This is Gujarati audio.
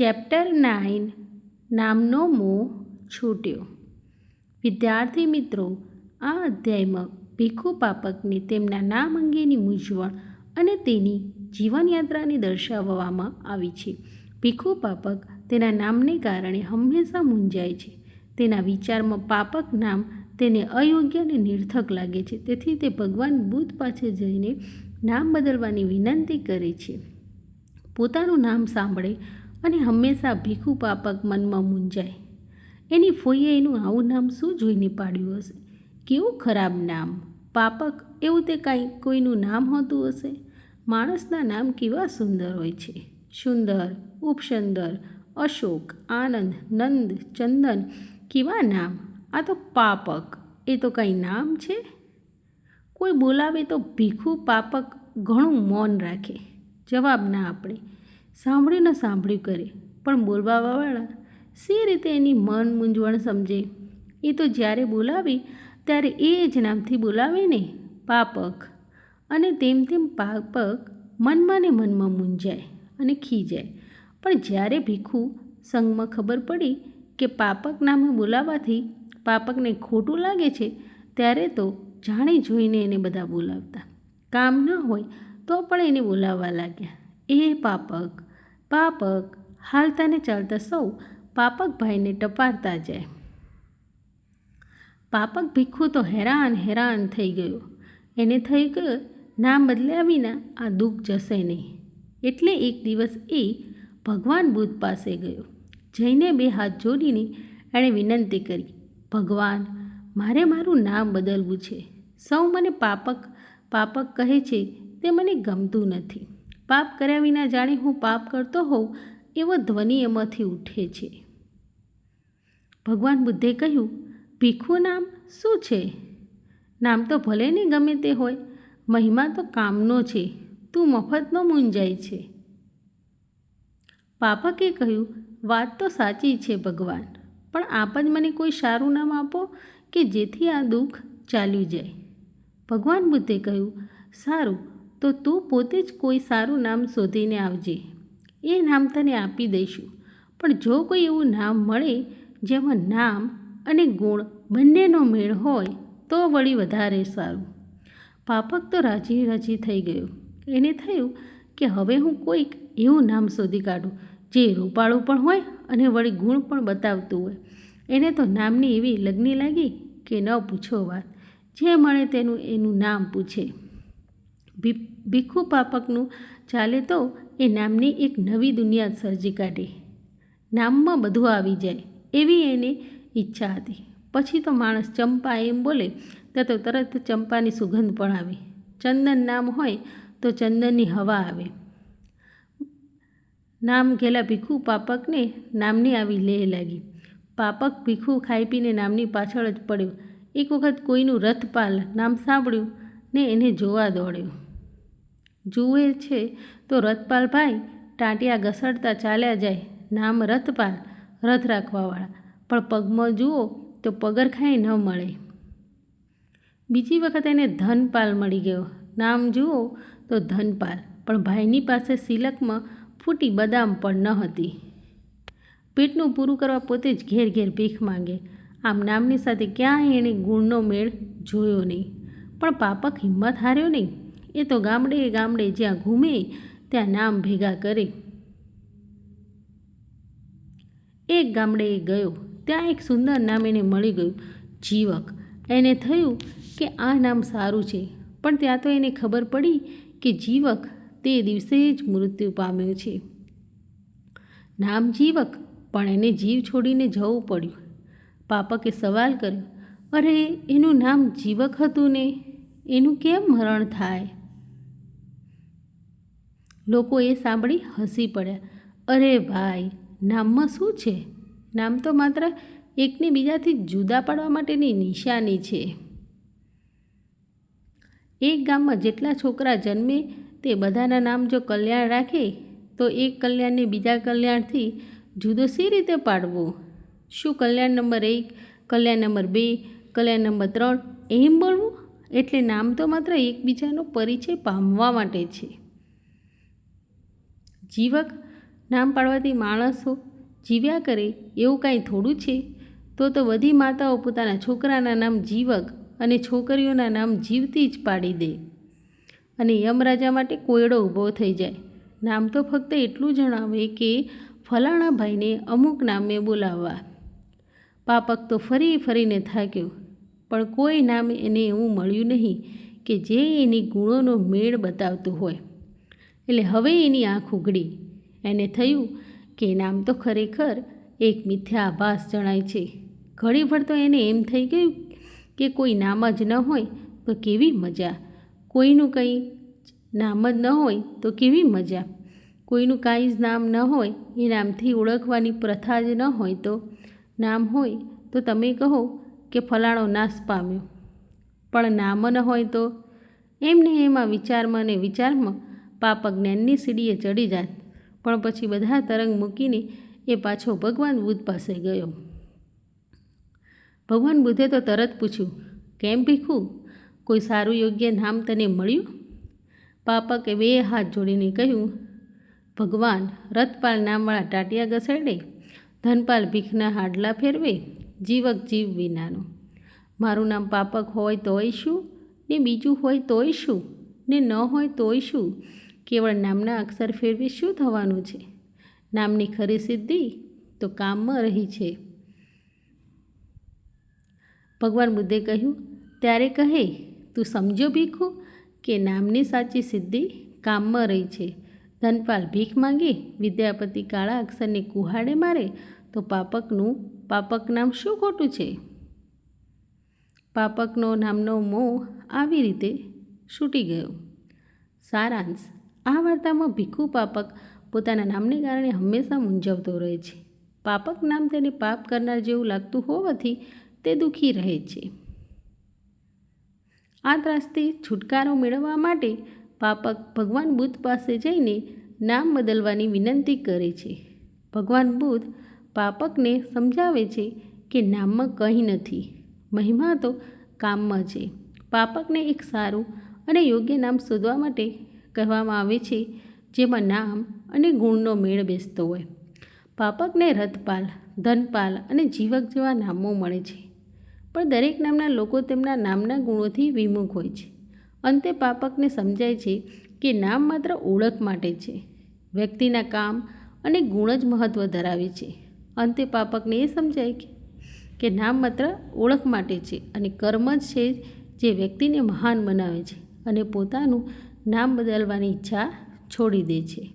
ચેપ્ટર નાઇન નામનો મોહ છૂટ્યો. વિદ્યાર્થી મિત્રો, આ અધ્યાયમાં ભીખુ પાપકને તેમના નામ અંગેની મૂંઝવણ અને તેની જીવનયાત્રાને દર્શાવવામાં આવી છે. ભીખુ પાપક તેના નામને કારણે હંમેશા મૂંઝાય છે. તેના વિચારમાં પાપક નામ તેને અયોગ્ય અને નિર્થક લાગે છે. તેથી તે ભગવાન બુદ્ધ પાસે જઈને નામ બદલવાની વિનંતી કરે છે. પોતાનું નામ સાંભળે અને હંમેશા ભીખુ પાપક મનમાં મૂંઝાય. એની ફોઈએ એનું આવું નામ શું જોઈને પાડ્યું હશે? કેવું ખરાબ નામ? પાપક? એવું તે કાંઈ કોઈનું નામ હોતું હશે? માણસના નામ કેવા સુંદર હોય છે. સુંદર, ઉપસુંદર, અશોક, આનંદ, નંદ, ચંદન, કેવા નામ? આ તો પાપક. એ તો કંઈ નામ છે? કોઈ બોલાવે તો ભીખું પાપક ઘણું મૌન રાખે. જવાબ ના આપણે સાંભળ્યું ન સાંભળ્યું કરે. પણ બોલવાવાળા સી રીતે એની મન મૂંઝવણ સમજે? એ તો જ્યારે બોલાવી, ત્યારે એ જ નામથી બોલાવે ને? પાપક. અને તેમ તેમ પાપક મનમાં ને મનમાં મૂંઝાય અને ખીજાય. પણ જ્યારે ભીખુ સંઘમાં ખબર પડી કે પાપક નામે બોલાવવાથી પાપકને ખોટું લાગે છે, ત્યારે તો જાણી જોઈને એને બધા બોલાવતા. કામ ન હોય તો પણ એને બોલાવવા લાગ્યા. એ પાપક. પાપક હાલતા ને ચાલતા સૌ પાપક ભાઈને ટપારતા જાય. પાપક ભીખુ તો હેરાન હેરાન થઈ ગયો. એને થઈ ગયો નામ બદલ્યા વિના આ દુઃખ જશે નહીં. એટલે એક દિવસ એ ભગવાન બુદ્ધ પાસે ગયો. જઈને બે હાથ જોડીને એણે વિનંતી કરી, ભગવાન, મારે મારું નામ બદલવું છે. સૌ મને પાપક પાપક કહે છે, તે મને ગમતું નથી. પાપ કર્યા વિના જાણે હું પાપ કરતો હોઉં, એવો ધ્વનિ એમાંથી ઉઠે છે. ભગવાન બુદ્ધે કહ્યું, ભીખુ નામ શું છે? નામ તો ભલે ને ગમે તે હોય, મહિમા તો કામનો છે, તું મફતનો મૂંઝાય છે. પાપકે કહ્યું, વાત તો સાચી છે ભગવાન, પણ આપ જ મને કોઈ સારું નામ આપો કે જેથી આ દુઃખ ચાલ્યું જાય. ભગવાન બુદ્ધે કહ્યું, સારું તો તું પોતે જ કોઈ સારું નામ શોધીને આવજે. એ નામ તને આપી દઈશું. પણ જો કોઈ એવું નામ મળે જેમાં નામ અને ગુણ બંનેનો મેળ હોય, તો વળી વધારે સારું. પાપક તો રાજી રાજી થઈ ગયો. એને થયું કે હવે હું કોઈક એવું નામ શોધી કાઢું, જે રૂપાળું પણ હોય અને વળી ગુણ પણ બતાવતું હોય. એને તો નામની એવી લગ્ની લાગી કે ન પૂછો વાત. જે મળે તેનું એનું નામ પૂછે. ભીખુ પાપકનું ચાલે તો એ નામની એક નવી દુનિયા સર્જી કાઢે. નામમાં બધું આવી જાય એવી એને ઈચ્છા હતી. પછી તો માણસ ચંપા એમ બોલે, તો તો તરત ચંપાની સુગંધ પણ આવે ચંદન નામ હોય તો ચંદનની હવા આવે. નામ ઘેલા ભીખુ પાપકને નામની આવી લેહ લાગી. પાપક ભીખુ ખાઈ પીને નામની પાછળ જ પડ્યો. એક વખત કોઈનું રથપાલ નામ સાંભળ્યું ને એને જોવા દોડ્યો. જુએ છે તો રથપાલ ભાઈ ટાંટિયા ઘસડતા ચાલ્યા જાય. નામ રથપાલ રથ રાખવાવાળા. પણ પગમાં જુઓ તો પગરખાંય ન મળે. બીજી વખત એને ધનપાલ મળી ગયો. નામ જુઓ તો ધનપાલ, પણ ભાઈની પાસે સિલકમાં ફૂટી બદામ પણ ન હતી. પેટનું પૂરું કરવા પોતે જ ઘેર ઘેર ભીખ માંગે. આમ નામની સાથે ક્યાંય એણે ગુણનો મેળ જોયો નહીં. પણ પાપક હિંમત હાર્યો નહીં. એ તો ગામડે ગામડે જ્યાં ઘૂમે ત્યાં નામ ભેગા કરે. એક ગામડે ગયો, ત્યાં એક સુંદર નામ એને મળી ગયું, જીવક. એને થયું કે આ નામ સારું છે, પણ ત્યાં તો એને ખબર પડી કે જીવક તે દિવસે જ મૃત્યુ પામ્યો છે. નામ જીવક, પણ એને જીવ છોડીને જવું પડ્યું. પાપકે સવાલ કર્યો, અરે, એનું નામ જીવક હતું ને? એનું કેમ મરણ થાય? લોકો એ સાંભળી હસી પડ્યા અરે ભાઈ, નામમાં શું છે? નામ તો માત્ર એકને બીજાથી જુદા પાડવા માટેની નિશાની છે. એક ગામમાં જેટલા છોકરા જન્મે તે બધાના નામ જો કલ્યાણ રાખે, તો એક કલ્યાણને બીજા કલ્યાણથી જુદો સી રીતે પાડવો? શું કલ્યાણ નંબર એક, કલ્યાણ નંબર બે, કલ્યાણ નંબર ત્રણ એમ બોલવું? એટલે નામ તો માત્ર એકબીજાનો પરિચય પામવા માટે છે. જીવક નામ પાડવાથી માણસો જીવ્યા કરે એવું કાંઈ થોડું છે? તો તો બધી માતાઓ પોતાના છોકરાના નામ જીવક અને છોકરીઓના નામ જીવતી જ પાડી દે. અને યમરાજા માટે કોયડો ઊભો થઈ જાય. નામ તો ફક્ત એટલું જણાવે કે ફલાણા ભાઈને અમુક નામે બોલાવવા. પાપક તો ફરી ફરીને થાક્યો. પણ કોઈ નામ એને એવું મળ્યું નહીં કે જે એની ગુણોનો મેળ બતાવતું હોય. એટલે હવે એની આંખ ઉઘડી. એને થયું કે નામ તો ખરેખર એક મિથ્યા આભાસ જણાય છે. ઘડીભર તો એને એમ થઈ ગયું કે કોઈ નામ જ ન હોય તો કેવી મજા. કોઈનું કંઈ નામ જ ન હોય તો કેવી મજા. કોઈનું કાંઈ જ નામ ન હોય એ નામથી ઓળખવાની પ્રથા જ ન હોય તો નામ હોય તો તમે કહો કે ફલાણો નાશ પામ્યો. પણ નામ ન હોય તો? એમને એમાં વિચારમાં ને વિચારમાં પાપ જ્ઞાનની સીડીએ ચડી જાત. પણ પછી બધા તરંગ મૂકીને એ પાછો ભગવાન બુદ્ધ પાસે ગયો. ભગવાન બુદ્ધે તો તરત પૂછ્યું, કેમ ભીખું? કોઈ સારું યોગ્ય નામ તને મળ્યું? પાપકે બે હાથ જોડીને કહ્યું, ભગવાન, રથપાલ નામવાળા ટાટિયા ઘસેડે, ધનપાલ ભીખના હાડલા ફેરવે, જીવક જીવ વિનાનો. મારું નામ પાપક હોય તોય શું? ને બીજું હોય તોય શું? ને ન હોય તોય શું? કેવળ નામના અક્ષર ફેરવી શું થવાનું છે? નામની ખરી સિદ્ધિ તો કામમાં રહી છે. ભગવાન બુદ્ધે કહ્યું, ત્યારે કહે, તું સમજો ભીખું કે નામની સાચી સિદ્ધિ કામમાં રહી છે. ધનપાલ ભીખ માંગે, વિદ્યાપતિ કાળા અક્ષરને કુહાડે મારે, તો પાપકનું, પાપક નામ શું ખોટું છે? પાપકનો નામનો મોહ આવી રીતે છૂટી ગયો. સારાંશ આ વાર્તામાં ભીખુ પાપક પોતાના નામને કારણે હંમેશા મૂંઝવતો રહે છે. પાપક નામ તેને પાપ કરનાર જેવું લાગતું હોવાથી તે દુઃખી રહે છે. આ ત્રાસથી છુટકારો મેળવવા માટે પાપક ભગવાન બુદ્ધ પાસે જઈને નામ બદલવાની વિનંતી કરે છે. ભગવાન બુદ્ધ પાપકને સમજાવે છે કે નામમાં કંઈ નથી. મહિમા તો કામમાં છે. પાપકને એક સારું અને યોગ્ય નામ શોધવા માટે કહેવામાં આવે છે, જેમાં નામ અને ગુણનો મેળ બેસતો હોય. પાપકને રથપાલ, ધનપાલ અને જીવક જેવા નામો મળે છે. પણ દરેક નામના લોકો તેમના નામના ગુણોથી વિમુખ હોય છે. અંતે પાપકને સમજાય છે કે નામ માત્ર ઓળખ માટે છે. વ્યક્તિના કામ અને ગુણ જ મહત્ત્વ ધરાવે છે. અંતે પાપકને એ સમજાય કે કે નામ માત્ર ઓળખ માટે છે અને કર્મ જ છે જે વ્યક્તિને મહાન બનાવે છે અને પોતાનું નામ બદલવાની ઈચ્છા છોડી દે છે.